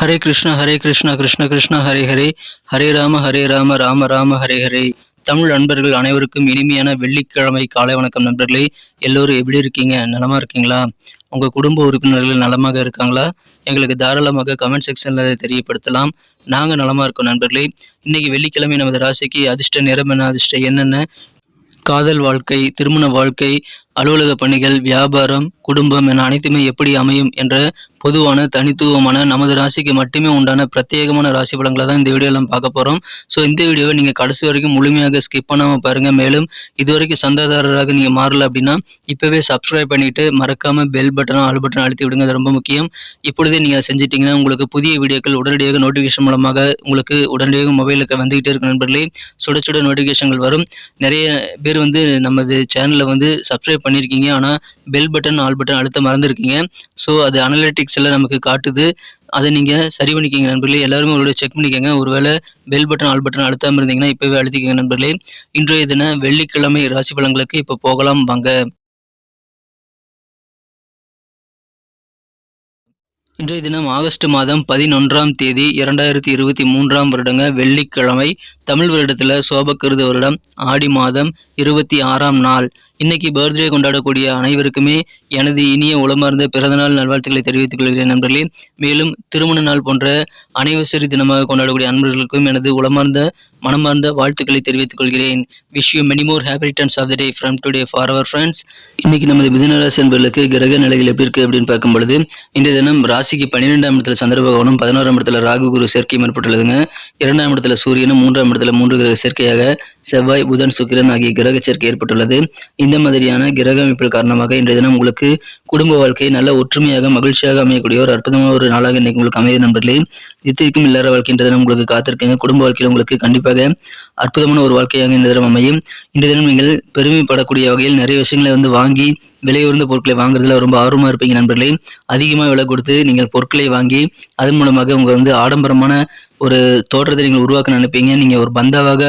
ஹரே கிருஷ்ணா ஹரே கிருஷ்ணா கிருஷ்ண கிருஷ்ணா ஹரே ஹரே. ஹரே ராம ஹரே ராம ராம ராம ஹரே ஹரே. தமிழ் நண்பர்கள் அனைவருக்கும் இனிமையான வெள்ளிக்கிழமை காலை வணக்கம் நண்பர்களே. எல்லோரும் எப்படி இருக்கீங்க? நலமா இருக்கீங்களா? உங்க குடும்ப உறுப்பினர்கள் நலமாக இருக்காங்களா? எங்களுக்கு தாராளமாக கமெண்ட் செக்ஷன்ல அதை தெரியப்படுத்தலாம். நாங்க நலமா இருக்கோம் நண்பர்களே. இன்னைக்கு வெள்ளிக்கிழமை நமது ராசிக்கு அதிர்ஷ்ட நிறம் என்ன அதிர்ஷ்டம் என்னென்ன? காதல் வாழ்க்கை திருமண வாழ்க்கை அலுவலக பணிகள் வியாபாரம் குடும்பம் என அனைத்துமே எப்படி அமையும் என்ற பொதுவான தனித்துவமான நமது ராசிக்கு மட்டுமே உண்டான பிரத்யேகமான ராசி பலன்களை தான் இந்த வீடியோலாம் பார்க்க போகிறோம் ஸோ இந்த வீடியோவை நீங்கள் கடைசி வரைக்கும் முழுமையாக ஸ்கிப் பண்ணாமல் பாருங்கள் மேலும் இது வரைக்கும் சந்தாதாரராக நீங்கள் மாறல அப்படின்னா இப்போவே சப்ஸ்கிரைப் பண்ணிவிட்டு மறக்காமல் பெல் பட்டனும் ஆல் பட்டன் அழுத்தி விடுங்க. அது ரொம்ப முக்கியம். இப்பொழுதே நீங்கள் செஞ்சிட்டிங்கன்னா உங்களுக்கு புதிய வீடியோக்கள் உடனடியாக நோட்டிஃபிகேஷன் மூலமாக உங்களுக்கு உடனடியாக மொபைலுக்கு வந்துகிட்டே இருக்க நண்பர்களே. சுட சுட நோட்டிஃபிகேஷன்கள் வரும். நிறைய பேர் வந்து நமது சேனலில் வந்து சப்ஸ்கிரைப் பண்ணியிருக்கீங்க ஆனால் பெல் பட்டன் ஆல் பட்டன் அழுத்த மறந்துருக்கீங்க. ஸோ அது அனலிட்டிக்ஸில் நமக்கு காட்டுது. அதை நீங்கள் சரி பண்ணிக்கிங்க நண்பர்களே. எல்லாருமே உங்களோட செக் பண்ணிக்கோங்க. ஒருவேளை பெல் பட்டன் ஆல் பட்டன் அழுத்தாமல் இருந்தீங்கன்னா இப்போவே அழுத்திக்கோங்க நண்பர்களே. இன்றைய தின வெள்ளிக்கிழமை ராசி பலன்களுக்கு இப்போ போகலாம். வாங்க. இன்றைய தினம் ஆகஸ்ட் மாதம் பதினொன்றாம் தேதி இரண்டாயிரத்தி இருபத்தி மூன்றாம் வருடங்க வெள்ளிக்கிழமை. தமிழ் வருடத்தில் சோபக்கிருத வருடம் ஆடி மாதம் இருபத்தி ஆறாம் நாள். இன்னைக்கு பர்த்டே கொண்டாடக்கூடிய அனைவருக்குமே எனது இனிய உளமார்ந்த பிறந்தநாள் நல்வாழ்த்துக்களை தெரிவித்துக் கொள்கிறேன் நண்பர்களே. மேலும் திருமண நாள் போன்ற அனைவசரி தினமாக கொண்டாடக்கூடிய அன்பர்களுக்கும் எனது உளமார்ந்த மனமார்ந்த வாழ்த்துக்களை தெரிவித்துக் கொள்கிறேன். Wish you many more happy returns of the day from today for our friends இன்னைக்கு நமது மிதுனராசி என்பவர்களுக்கு கிரக நிலைகள் எப்படி இருக்கு அப்படின்னு பார்க்கும் பொழுது இந்த தினம் ராசிக்கு பன்னிரெண்டாம் இடத்துல சந்திர பகவானும் பதினோராம் இடத்துல ராகு குரு சேர்க்கையும் ஏற்பட்டுள்ளதுங்க. இரண்டாம் இடத்துல சூரியனும் மூன்றாம் இடத்துல மூன்று கிரக சேர்க்கையாக செவ்வாய் புதன் சுக்கிரன் ஆகிய கிரக சேர்க்கை ஏற்பட்டுள்ளது. இந்த மாதிரியான கிரக அமைப்புகள் காரணமாக இன்றைய தினம் உங்களுக்கு குடும்ப வாழ்க்கை நல்ல ஒற்றுமையாக மகிழ்ச்சியாக அமையக்கூடிய ஒரு அற்புதமான ஒரு நாளாக இன்னைக்கு உங்களுக்கு அமைய நண்பர்களே. நித்தியக்கும் இல்லற வாழ்க்கை இன்றைய தினம் உங்களுக்கு காத்திருக்கீங்க. குடும்ப வாழ்க்கையில் உங்களுக்கு கண்டிப்பாக அற்புதமான ஒரு வாழ்க்கையாக இன்றைய தினம் அமையும். இந்த தினம் நீங்கள் பெருமைப்படக்கூடிய வகையில் நிறைய விஷயங்களை வந்து வாங்கி விலையுறந்த பொருட்களை வாங்குறதுல ரொம்ப ஆர்வமாக இருப்பீங்க நண்பர்களே. அதிகமாக விலை கொடுத்து நீங்கள் பொருட்களை வாங்கி அதன் மூலமாக உங்கள் வந்து ஆடம்பரமான ஒரு தோற்றத்தை நீங்கள் உருவாக்க நினைப்பீங்க. நீங்கள் ஒரு பந்தாவாக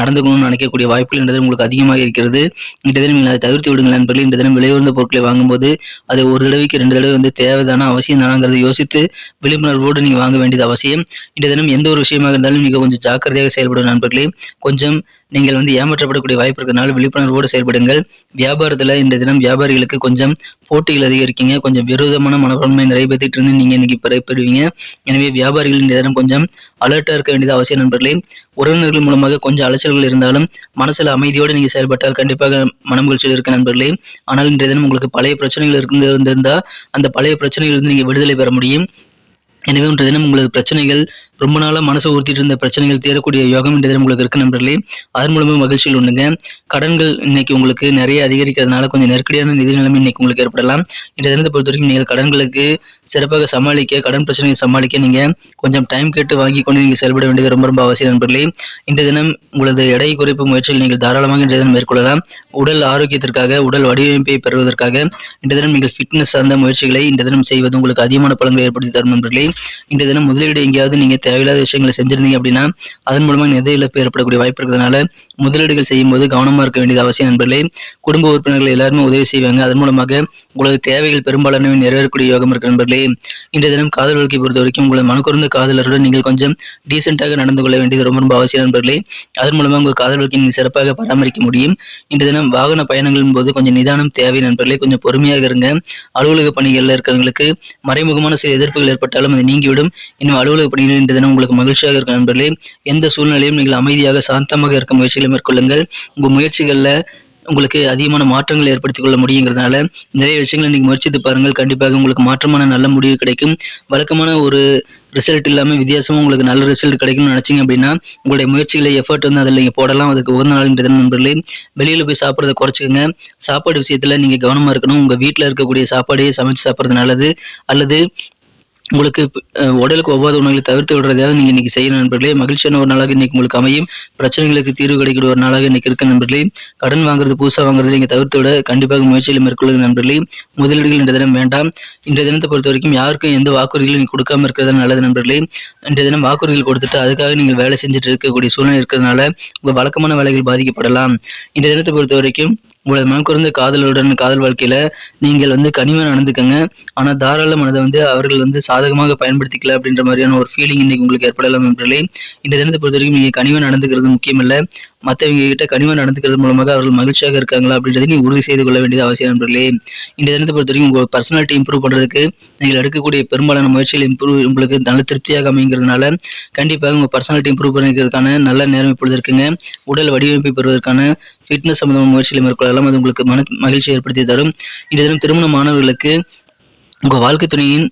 நடந்துக்கணும்னு நினைக்கக்கூடிய வாய்ப்புகள் என்றது தினம் உங்களுக்கு அதிகமாக இருக்கிறது. இந்த தினம் நீங்கள் அதை தவிர்த்து விடுங்கள் நண்பர்கள். இந்த தினம் விலையுறந்த பொருட்களை வாங்கும்போது அது ஒரு தடவைக்கு ரெண்டு தடவை வந்து தேவைதானா அவசியம் தானாங்கிறத யோசித்து விழிப்புணர்வோடு நீங்கள் வாங்க வேண்டியது அவசியம். இந்த தினம் எந்த ஒரு விஷயமாக இருந்தாலும் நீங்கள் கொஞ்சம் ஜாக்கிரதையாக செயல்படும் நண்பர்களே. கொஞ்சம் நீங்கள் வந்து ஏமாற்றப்படக்கூடிய வாய்ப்பு இருக்கிறதுனால விழிப்புணர்வோடு செயல்படுங்கள். வியாபாரத்தில் இந்த தினம் வியாபாரிகளுக்கு கொஞ்சம் போட்டிகள் அதிகரிக்கீங்க. கொஞ்சம் விரோதமான மனப்பான்மை நிறைவேற்றிட்டு இருந்து நீங்கள் இன்னைக்கு பெறப்படுவீங்க எனவே வியாபாரிகள் இந்த தினம் கொஞ்சம் அலர்ட்டாக இருக்க வேண்டியது அவசியம் நண்பர்களே. உறவினர்கள் மூலமாக கொஞ்சம் அலைச்சல்கள் இருந்தாலும் மனசில் அமைதியோடு நீங்கள் செயல்பட்டால் கண்டிப்பாக மனமகிழ்ச்சியில் இருக்க நண்பர்களே. ஆனால் இன்றைய தினம் உங்களுக்கு பழைய பிரச்சனைகள் இருந்திருந்தால் அந்த பழைய பிரச்சனைகள் இருந்து நீங்கள் விடுதலை பெற முடியும். எனவே இன்றைய தினம் உங்களுக்கு பிரச்சனைகள் ரொம்ப நாளாக மனசை ஊற்றிட்டு இருந்த பிரச்சனைகள் தீரக்கூடிய யோகம் இந்த தினம் உங்களுக்கு இருக்கு நண்பர்களே. அதன் மூலமாக மகிழ்ச்சியில் உண்டுங்க. கடன்கள் இன்னைக்கு உங்களுக்கு நிறைய அதிகரிக்கிறதுனால கொஞ்சம் நெருக்கடியான நிதி நிலைமை இன்னைக்கு உங்களுக்கு ஏற்படலாம். இந்த தினத்தை பொறுத்த வரைக்கும் நீங்கள் கடன்களுக்கு சிறப்பாக சமாளிக்க கடன் பிரச்சனையை சமாளிக்க நீங்கள் கொஞ்சம் டைம் கேட்டு வாங்கி கொண்டு நீங்கள் செயல்பட வேண்டியது ரொம்ப ரொம்ப அவசியம் நண்பர்களே. இந்த தினம் உங்களது எடை குறைப்பு முயற்சியில் நீங்கள் தாராளமாக இன்றைய தினம் மேற்கொள்ளலாம். உடல் ஆரோக்கியத்திற்காக உடல் வடிவமைப்பை பெறுவதற்காக இந்த தினம் நீங்கள் ஃபிட்னஸ் சார்ந்த முயற்சிகளை இந்த தினம் செய்வது உங்களுக்கு அதிகமான பலன்களை ஏற்படுத்தி தரும் நண்பர்களே. இந்த தினம் முதலீடு எங்கேயாவது நீங்கள் தேவையில்லாத விஷயங்களை செஞ்சிருந்தீங்க அப்படின்னா அதன் மூலமாக நிதி இழப்பு ஏற்படக்கூடிய வாய்ப்பு இருக்கிறதுனால முதலீடுகள் செய்யும் போது கவனமாக இருக்க வேண்டியது அவசியம் நண்பர்களே. குடும்ப உறுப்பினர்கள் எல்லாருமே உதவி செய்வாங்க. அதன் மூலமாக உங்களது தேவைகள் பெரும்பாலானவை நிறைவேறக்கூடிய யோகம் இருக்கு நண்பர்களே. இந்த தினம் காதல் வாழ்க்கை பொறுத்த வரைக்கும் உங்களை மனக்குறந்த காதலருடன் நீங்கள் கொஞ்சம் டீசென்ட்டாக நடந்து கொள்ள வேண்டியது ரொம்ப ரொம்ப அவசியம் நண்பர்களே. அதன் மூலமாக உங்கள் காதல் வாழ்க்கை நீங்கள் சிறப்பாக பராமரிக்க முடியும். இன்றைய தினம் வாகன பயணங்களின் போது கொஞ்சம் நிதானம் தேவை நண்பர்களே. கொஞ்சம் பொறுமையாக இருங்க. அலுவலக பணிகளில் இருக்கிறவங்களுக்கு மறைமுகமான சில எதிர்ப்புகள் ஏற்பட்டாலும் அது நீங்கிவிடும். இன்னும் அலுவலக பணிகளில் தினம் உங்களுக்கு மகிழ்ச்சியாக இருக்கும் நண்பர்களே. எந்த சூழ்நிலையும் நீங்கள் அமைதியாக சாந்தமாக இருக்க முயற்சிகளை மேற்கொள்ளுங்கள். உங்கள் முயற்சிகளில் உங்களுக்கு அதிகமான மாற்றங்கள் ஏற்படுத்திக் கொள்ள முடியுங்கிறதுனால நிறைய விஷயங்களை நீங்கள் முயற்சித்து பாருங்கள். கண்டிப்பாக உங்களுக்கு மாற்றமான நல்ல முடிவு கிடைக்கும். வழக்கமான ஒரு ரிசல்ட் இல்லாமல் வித்தியாசமாக உங்களுக்கு நல்ல ரிசல்ட் கிடைக்கும்னு நினச்சிங்க அப்படின்னா உங்களுடைய முயற்சிகளை எஃபர்ட் வந்து அதில் நீங்கள் போடலாம். அதுக்கு உகந்த நாள்ன்றது நண்பர்களே. வெளியில் போய் சாப்பிட்றத குறைச்சிக்கோங்க. சாப்பாடு விஷயத்தில் நீங்கள் கவனமாக இருக்கணும். உங்கள் வீட்டில் இருக்கக்கூடிய சாப்பாடையே சமைச்சு சாப்பிட்றது நல்லது. அல்லது உங்களுக்கு உடலுக்கு ஒவ்வாத உணவுகளை தவிர்த்து விடுறதாவது நீங்கள் இன்னைக்கு செய்யணும் நண்பர்களே. மகிழ்ச்சியான ஒரு நாளாக இன்னைக்கு உங்களுக்கு அமையும். பிரச்சனைகளுக்கு தீர்வு கிடைக்கிற ஒரு நாளாக இன்னைக்கு இருக்க நண்பர்களே. கடன் வாங்குறது புதுசாக வாங்குறது நீங்கள் தவிர்த்து விட கண்டிப்பாக முயற்சியில் மேற்கொள்ளுங்க நண்பர்களே. முதலீடுகள் இந்த தினம் வேண்டாம். இந்த தினத்தை பொறுத்த வரைக்கும் யாருக்கும் எந்த வாக்குறுதிகளும் நீங்கள் கொடுக்காம இருக்கிறது நல்லது நண்பர்களே. இந்த தினம் வாக்குறுதிகள் கொடுத்துட்டு அதுக்காக நீங்கள் வேலை செஞ்சுட்டு இருக்கக்கூடிய சூழ்நிலை இருக்கிறதுனால உங்கள் வழக்கமான வேலைகள் பாதிக்கப்படலாம். இந்த தினத்தை பொறுத்த வரைக்கும் உங்களது மனம் குறைந்த காதலுடன் காதல் வாழ்க்கையில நீங்கள் வந்து கனிவாக நடந்துக்கங்க. ஆனால் தாராள மனதை வந்து அவர்கள் வந்து சாதகமாக பயன்படுத்திக்கல அப்படின்ற மாதிரியான ஒரு ஃபீலிங் இன்னைக்கு உங்களுக்கு ஏற்படலாம் நண்பர்களே. இந்த தினத்தை பொறுத்த வரைக்கும் நீங்கள் கனிவாக நடந்துக்கிறது முக்கியமில்லை. மற்றவங்க கிட்ட கனிவாக நடந்துக்கிறது மூலமாக அவர்கள் மகிழ்ச்சியாக இருக்காங்களா அப்படின்றத நீங்கள் உறுதி செய்து கொள்ள வேண்டியது அவசியம் நண்பர்களே. இந்த தினத்தை பொறுத்த வரைக்கும் உங்கள் பர்சனாலிட்டி இம்ப்ரூவ் பண்ணுறதுக்கு நீங்கள் எடுக்கக்கூடிய பெரும்பாலான முயற்சிகள் இம்ப்ரூவ் உங்களுக்கு நல்ல திருப்தியாக அமைங்கிறதுனால கண்டிப்பாக உங்கள் பர்சனாலிட்டி இம்ப்ரூவ் பண்ணிக்கிறதுக்கான நல்ல நேரம் இப்பொழுது இருக்குங்க. உடல் வடிவமைப்பை பெறுவதற்கான ஃபிட்னஸ் சம்பந்தமான முயற்சிகளை மேற்கொள்ளலாம். அது உங்களுக்கு மன மகிழ்ச்சி ஏற்படுத்தி தரும். இந்த தினம் திருமண மாணவர்களுக்கு உங்கள் வாழ்க்கை துணையின்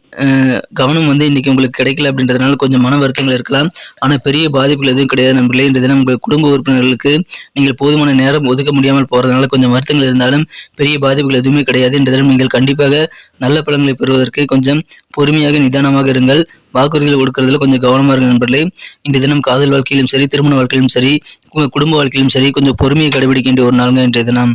கவனம் வந்து இன்றைக்கி உங்களுக்கு கிடைக்கல அப்படின்றதுனால கொஞ்சம் மன வருத்தங்கள் இருக்கலாம். ஆனால் பெரிய பாதிப்புகள் எதுவும் கிடையாது நண்பர்களே. இந்த தினம் உங்கள் குடும்ப உறுப்பினர்களுக்கு நீங்கள் போதுமான நேரம் ஒதுக்க முடியாமல் போகிறதுனால கொஞ்சம் வருத்தங்கள் இருந்தாலும் பெரிய பாதிப்புகள் எதுவுமே கிடையாது. இந்த தினம் நீங்கள் கண்டிப்பாக நல்ல பலன்களை பெறுவதற்கு கொஞ்சம் பொறுமையாக நிதானமாக இருங்கள். வாக்குறுதிகள் கொடுக்கறதுல கொஞ்சம் கவனமாக இருங்க நண்பர்களே. இந்த தினம் காதல் வாழ்க்கையிலும் சரி திருமண வாழ்க்கையிலும் சரி உங்கள் குடும்ப வாழ்க்கையிலும் சரி கொஞ்சம் பொறுமையை கடைபிடிக்கின்ற ஒரு நாளுங்க இன்றைய தினம்.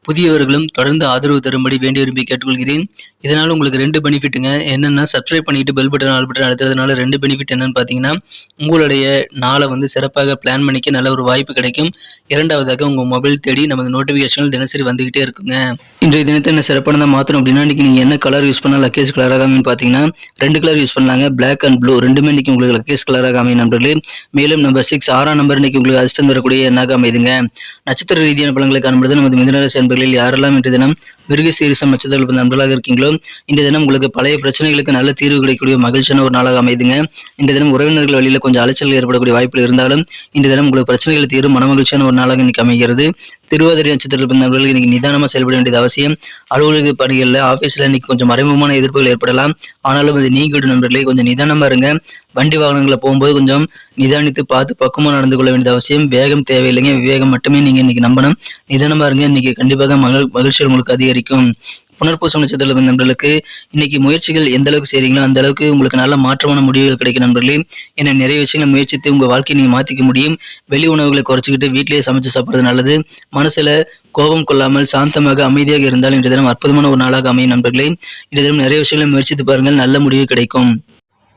புதியவர்களும் தொடர்ந்து ஆதரவு தரும்படி வேண்டி விரும்பி கேட்டுக்கொள்கிறேன். இதனால் உங்களுக்கு ரெண்டு பெனிஃபிட்டுங்க என்னென்னா சப்ஸ்கிரைப் பண்ணிட்டு பெல் பட்டன் ஆல் பட்டன் அழுத்துறதுனால ரெண்டு பெனிஃபிட் என்னன்னு பார்த்தீங்கன்னா உங்களுடைய நாளை வந்து சிறப்பாக பிளான் பண்ணிக்க நல்ல ஒரு வாய்ப்பு கிடைக்கும். இரண்டாவதாக உங்கள் மொபைல் தேடி நமது நோட்டிஃபிகேஷன்கள் தினசரி வந்துகிட்டே இருக்குங்க. இன்றைய தினத்தை என்ன சிறப்பானதாக மாற்றணும் அப்படின்னா இன்றைக்கி நீங்கள் என்ன கலர் யூஸ் பண்ணால் லக்கேஜ் கலராக அமையும் பார்த்தீங்கன்னா ரெண்டு கலர் யூஸ் பண்ணலாங்க. பிளாக் அண்ட் ப்ளூ ரெண்டுமே இன்றைக்கி உங்களுக்கு லக்கேஜ் கலராக அமையும் நண்பர்களே. மேலும் நம்பர் சிக்ஸ் ஆறாம் நம்பர் இன்றைக்கி உங்களுக்கு அதிர்ஷ்டம் தரக்கூடிய எண்ணாக அமைதுங்க நட்சத்திர ரீதியான பலன்களை காணும்பொழுது நமது மிதனரசு நண்பர்களில் யாரெல்லாம் இன்று தினம் மிருக சீரிசம் நட்சத்திர நண்பர்களாக இருக்கீங்களோ இந்த தினம் உங்களுக்கு பழைய பிரச்சனைகளுக்கு நல்ல தீர்வு கிடைக்கக்கூடிய மகிழ்ச்சியான ஒரு நாளாக அமைதுங்க. இந்த தினம் உறவினர்கள் வழியில் கொஞ்சம் அலைச்சல் ஏற்படக்கூடிய வாய்ப்புகள் இருந்தாலும் இந்த தினம் உங்களுக்கு பிரச்சனைகள் தீரும் மன மகிழ்ச்சியான ஒரு நாளாக இன்னைக்கு அமைகிறது. திருவாதிரை நட்சத்திரத்தில் நண்பர்கள் இன்னைக்கு நிதானமாக செயல்பட வேண்டியது அவசியம். அலுவலக பணிகளில் ஆஃபீஸில் இன்னைக்கு கொஞ்சம் மறைமுகமான எதிர்ப்புகள் ஏற்படலாம். ஆனாலும் அது நீங்கிவிடும் நண்பர்களே கொஞ்சம் நிதானமாக இருங்க. வண்டி வாகனங்களில் போகும்போது கொஞ்சம் நிதானித்து பார்த்து பக்குவமாக நடந்து கொள்ள வேண்டியது அவசியம். வேகம் தேவையில்லைங்க. விவேகம் மட்டுமே நீங்கள் இன்னைக்கு நம்பணும். நிதானமாக இருங்க. இன்னைக்கு கண்டிப்பாக மகிழ் மகிழ்ச்சிகள் உங்களுக்கு அதிகரிக்கும். புனர்பூசம் நட்சத்திரத்தில் நண்பர்களுக்கு இன்னைக்கு முயற்சிகள் எந்த அளவுக்கு செய்றீங்களோ அந்த அளவுக்கு உங்களுக்கு நல்ல மாற்றமான முடிவுகள் கிடைக்கும் நண்பர்களே. ஏன்னா நிறைய விஷயங்களை முயற்சித்து உங்க வாழ்க்கையை நீங்கள் மாத்திக்க முடியும். வெளி உணவுகளை குறைச்சிக்கிட்டு வீட்டிலேயே சமைச்சு சாப்பிடுறது நல்லது. மனசுல கோபம் கொள்ளாமல் சாந்தமாக அமைதியாக இருந்தால் இன்றைய தினம் அற்புதமான ஒரு நாளாக அமையும் நண்பர்களே. இன்றைய தினம் நிறைய விஷயங்களை முயற்சித்து பாருங்கள். நல்ல முடிவு கிடைக்கும்.